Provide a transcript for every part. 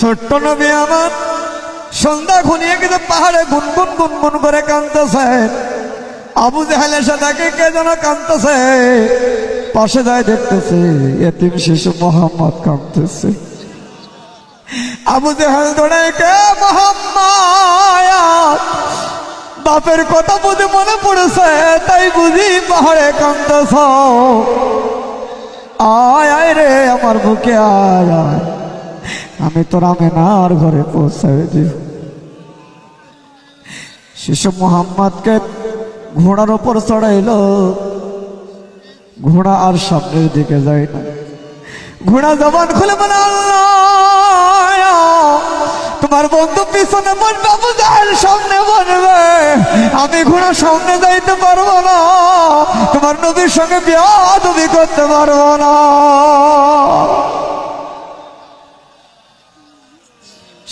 ছোট্ট নবী আমার। সন্ধ্যা ঘনিয়ে কিন্তু পাহাড়ে গুনগুন গুনগুন করে কাঁদতেছে। আবু জাহেলের সাথে কে যেন কাঁদতেছে। পাশে যায় দেখতেছে, এতিম শিশু মোহাম্মদ কাঁদতেছে। আবু জাহেল দৌড়ে কে মোহাম্মদ? বাপের কথা বুঝে মনে পড়েছে, তাই বুঝি পাহাড়ে কাঁদতেছ। আয় আয় রে, আমার বুকে আয় আয়। আমি তোর আমেনার ঘরে পৌঁছাই দিব শিশু মোহাম্মদকে ঘোড়ার ওপর চড়াইল। ঘোড়া আর সামনের দিকে যায় না। ঘোড়া জবান খুলে আল্লাহ, তোমার বন্ধু পিছনে বলবে আবু সামনে বলবে। আমি ঘোড়া সামনে যাইতে পারব না। তোমার নবীর সঙ্গে বিয়া তুমি করতে পারব না।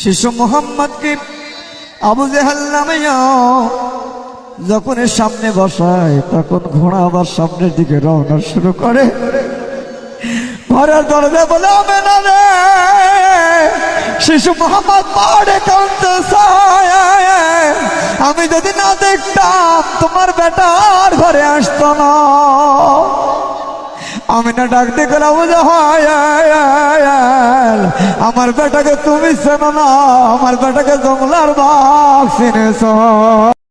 শিশু মোহাম্মদকে আবু জেহাল নামে যখন সামনে বসায়, তখন ঘোড়া আবার সামনের দিকে রওনা শুরু করে। ঘরের দরজা বলে হবে না রে, শিশু মোহাম্মদ পাহাড়ে কাঁদতে আমি যদি না দেখতাম, তোমার বেটার ঘরে আসতো না। আমি না ডাকতে গেলাম আমার বেটাকে তুমি চেনো না আমার বেটাকে জঙ্গলার বাঘ চিনেছ।